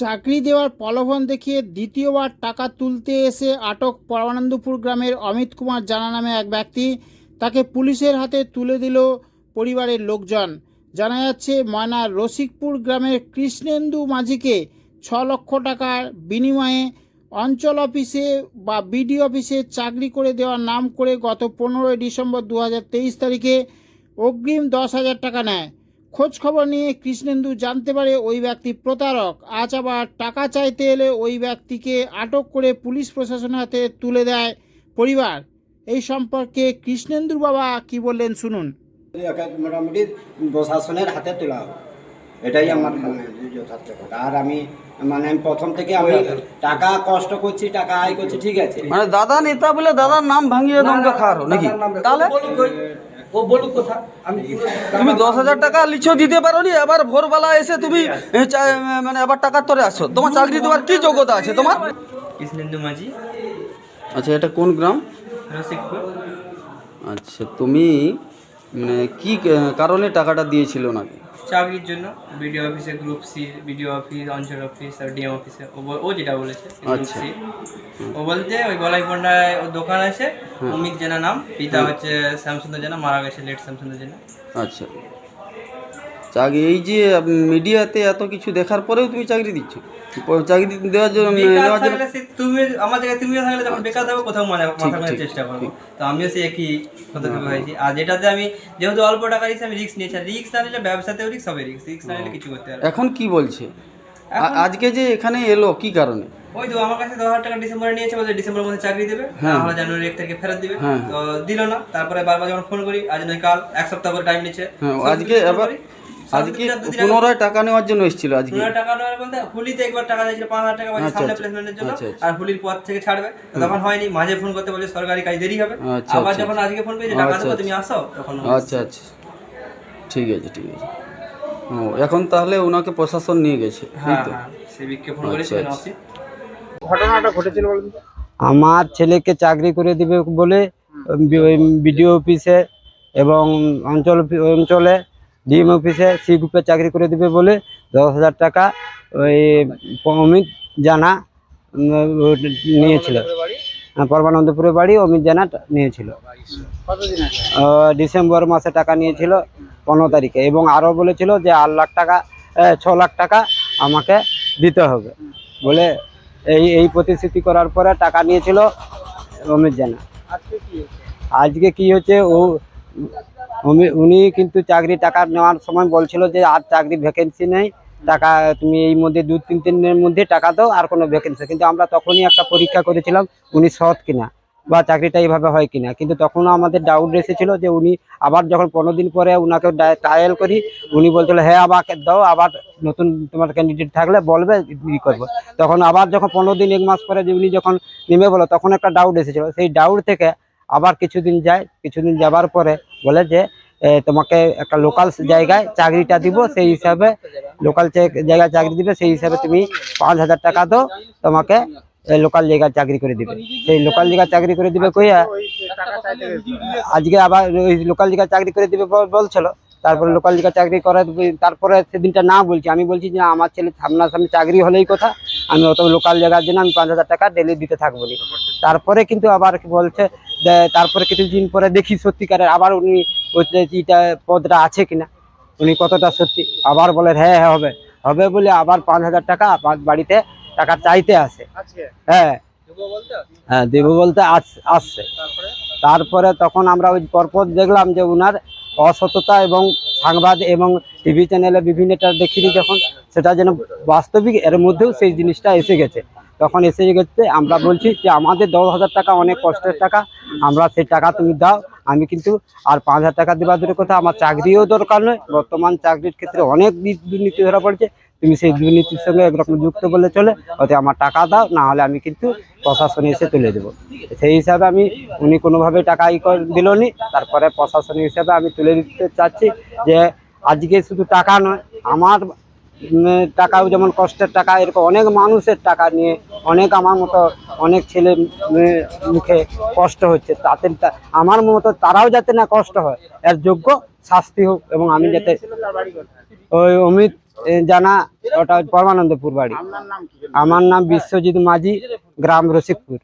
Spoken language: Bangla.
চাকরি দেওয়ার প্রলোভন দেখিয়ে দ্বিতীয়বার টাকা তুলতে এসে আটক পরমানন্দপুর গ্রামের অমিত কুমার জানা নামে এক ব্যক্তি। তাকে পুলিশের হাতে তুলে দিল পরিবারের লোকজন। জানা যাচ্ছে ময়নার রসিকপুর গ্রামের কৃষ্ণেন্দু মাঝিকে ছ লক্ষ টাকার বিনিময়ে অঞ্চল অফিসে বা বিডি অফিসে চাকরি করে দেওয়ার নাম করে গত পনেরোই ডিসেম্বর দু হাজার তেইশ তারিখে অগ্রিম দশ হাজার টাকা নেয়। খোঁজ খবর নিয়ে কৃষ্ণেন্দু জানতে পারে ওই ব্যক্তি প্রতারক। আজ আবার টাকা চাইতে এলে ওই ব্যক্তিকে আটক করে পুলিশ প্রশাসনের হাতে তুলে দেয় পরিবার। এই সম্পর্কে কৃষ্ণেন্দুর বাবা কি বললেন শুনুন। মোটামুটি প্রশাসনের হাতে তোলা এটাই আমার মানে যথার্থ কথা। আর আমি মানে আমি প্রথম থেকে আমি টাকা কষ্ট করছি টাকা আয় করছি ঠিক আছে। মানে দাদা নেতা বলে দাদার নাম ভাঙিয়ে দমকে খাওয়ারো নাকি? তাহলে? ও বলুক কথা আমি তুমি দশ হাজার টাকা লিচো দিতে পারো নি আবার ভোরবেলা এসে তুমি মানে আবার টাকার তরে আসো। তোমার চাকরি দেওয়ার কি যোগ্যতা আছে তোমার? কৃষ্ণেন্দু মাঝি। আচ্ছা এটা কোন গ্রাম? রসিকপুর। আচ্ছা তুমি মানে কি কারণে টাকাটা দিয়েছিল নাকি চাকরির জন্য বিডিও অফিসে গ্রুপ সি বিডিও অফিস অঞ্চল অফিস আর ডিএম অফিসে। ও যেটা বলেছে গ্রুপ আচ্ছা। সি ও বলতে ওই গলাই পন্ডায় ওর দোকান আছে অমিত জেনা নাম পিতা হচ্ছে শ্যামসুন্দর জেনা মারা গেছে লেট শ্যামসুন্দর জেনা। আচ্ছা। চাকরি এই যে মিডিয়াতে এত কিছু দেখার পরেও তুমি চাকরি দিচ্ছ? চাকরি দেওয়ার জন্য বেকার নেওয়ার জন্য তুমি আমার জায়গায় তুমিও থাকলে যখন বেকার থাকবে কোথাও মানে মাথা মারার চেষ্টা করব। তো আমিও সে একই পদ্ধতি হয়েছি আর যেটাতে আমি যেহেতু অল্প টাকা নিয়েছি আমি রিস্ক নিয়েছি। রিস্ক না নিলে ব্যবসাতেও রিস্ক হবে রিস্ক রিস্ক না নিলে কিছু করতে পারবে এখন কি বলছে? আজকে যে এখানে এলো কি কারণে? ওই তো আমার কাছে দশ হাজার টাকা ডিসেম্বরে নিয়েছে বলছে ডিসেম্বর মধ্যে চাকরি দেবে। তাহলে জানুয়ারি এক তারিখে ফেরত দিবে। হ্যাঁ। তো দিল না। তারপরে বারবার যখন ফোন করি আজ নয় কাল এক সপ্তাহ করে টাইম নিচ্ছে। হ্যাঁ আজকে আবার। আজকে পুনরায় টাকা নেওয়ার জন্য এসেছিল আজকে। টাকা নেওয়ার বলতে হুলিতে একবার টাকা দিয়েছিল পাঁচ হাজার টাকা আচ্ছা, সামনে আচ্ছা। প্লেসমেন্টের জন্য। আচ্ছা, আচ্ছা। আর হুলির পর থেকে ছাড়বে। তখন হয়নি মাঝে ফোন করতে বলছে সরকারি কাজ দেরি হবে। আচ্ছা, আবার আচ্ছা, যখন আজকে ফোন পেয়েছে টাকা আচ্ছা, দেবো আচ্ছা। তুমি আসো। তখন আচ্ছা আচ্ছা। ঠিক আছে ঠিক আছে। ও এখন তাহলে ওনাকে প্রশাসন নিয়ে গেছে হ্যাঁ হ্যাঁ। সেবিককে ফোন আচ্ছা, করেছি আচ্ছা। আসি। ঘটনাটা ঘটেছিল বলুন আমার ছেলেকে চাকরি করে দিবে বলে বিডিও অফিসে এবং অঞ্চল অঞ্চলে ডিএম অফিসে সি গ্রুপে চাকরি করে দিবে বলে দশ হাজার টাকা ওই অমিত জানা নিয়েছিল। হ্যাঁ, পরমানন্দপুরের বাড়ি অমিত জানা নিয়েছিল। ডিসেম্বর মাসে টাকা নিয়েছিল পনেরো তারিখে এবং আরও বলেছিল যে আট লাখ টাকা ছ লাখ টাকা আমাকে দিতে হবে বলে এই এই প্রতিশ্রুতি করার পরে টাকা নিয়েছিল অমিত জানা। আজকে কি হচ্ছে ও উনি- কিন্তু চাকরি টাকা নেওয়ার সময় বলছিল যে আর চাকরি ভ্যাকেন্সি নেই, টাকা তুমি এই মধ্যে দু, তিন দিনের মধ্যে টাকা দাও, আর কোনো ভ্যাকেন্সি কিন্তু আমরা তখনই একটা পরীক্ষা করেছিলাম উনি সৎ কিনা বা চাকরিটা এইভাবে হয় কিনা। কিন্তু তখনও আমাদের ডাউট এসেছিল যে উনি আবার যখন পনেরো দিন পরে উনাকে ট্রায়াল করি, উনি বলছিল হ্যাঁ আমাকে দাও, আবার নতুন তোমার ক্যান্ডিডেট থাকলে বলবে, ই করব। তখন আবার যখন পনেরো দিন, এক মাস পরে উনি যখন নেমে বলো তখন একটা ডাউট এসেছিল। সেই ডাউট থেকে আবার কিছুদিন যায়, কিছুদিন যাবার পরে বলে যে তোমাকে একটা লোকাল জায়গায় চাকরিটা দিব, সেই হিসাবে লোকাল জায়গায় চাকরি দিবে, সেই হিসাবে তুমি পাঁচ হাজার টাকা দাও, তোমাকে লোকাল জায়গায় চাকরি করে দিবে সেই লোকাল জায়গায় চাকরি করে দিবে কইয়া। আজকে আবার ওই লোকাল জায়গায় চাকরি করে দিবে বল- বলছিল তারপরে লোকাল জায়গায় চাকরি করে তারপরে সেদিনটা না বলছি আমি বলছি যে, আমার ছেলে সামনাসামনি চাকরি হলেই কথা, আমি অত লোকাল জায়গার জন্য আমি পাঁচ হাজার টাকা ডেলি দিতে থাকব। তারপরে কিন্তু আবার বলছে তারপরে কিছুদিন পরে দেখি সত্যিকারের আবার উনি ওই পদটা আছে কিনা। উনি কতটা সত্যি। আবার বলে হ্যাঁ হ্যাঁ হবে। হবে বলে আবার পাঁচ হাজার টাকা বাড়িতে টাকা চাইতে আসে। হ্যাঁ। হ্যাঁ দেবো বলতে আস- আসছে। তারপরে? তারপরে তখন আমরা ওই পরপর দেখলাম যে উনার অসততা এবং সাংবাদ এবং টিভি চ্যানেলে বিভিন্নটা দেখিনি যখন সেটা যেন বাস্তবিক এর মধ্যেও সেই জিনিসটা এসে গেছে। তখন এসে গেছে, আমরা বলছি যে আমাদের দশ হাজার টাকা অনেক কষ্টের টাকা, আমরা সেই টাকা তুমি দাও। আমি কিন্তু আর পাঁচ হাজার টাকা দেওয়া দূরের কথা, আমার চাকরিও দরকার নয়, বর্তমান চাকরির ক্ষেত্রে অনেক দুর্নীতি ধরা পড়েছে। তুমি সেই দুর্নীতির সঙ্গে একরকম যুক্ত বলে চলে ওতে আমার টাকা দাও না হলে আমি কিন্তু প্রশাসনে এসে তুলে দেবো। সেই হিসাবে আমি, উনি কোনোভাবে টাকা ই দিল নি তারপরে প্রশাসনিক হিসাবে আমি তুলে দিতে চাচ্ছি যে, আজকে শুধু টাকা নয়, আমার টাকাও যেমন কষ্টের টাকা এরকম অনেক মানুষের টাকা নিয়ে অনেক আমার মতো অনেক ছেলে মুখে কষ্ট হচ্ছে। তাতে আমার মতো তারাও যাতে না কষ্ট হয় এর যোগ্য শাস্তি হোক এবং আমি যাতে? ওই অমিত জানা ওটা পরমানন্দপুর বাড়ি। আমার নাম বিশ্বজিৎ মাঝি গ্রাম রসিকপুর।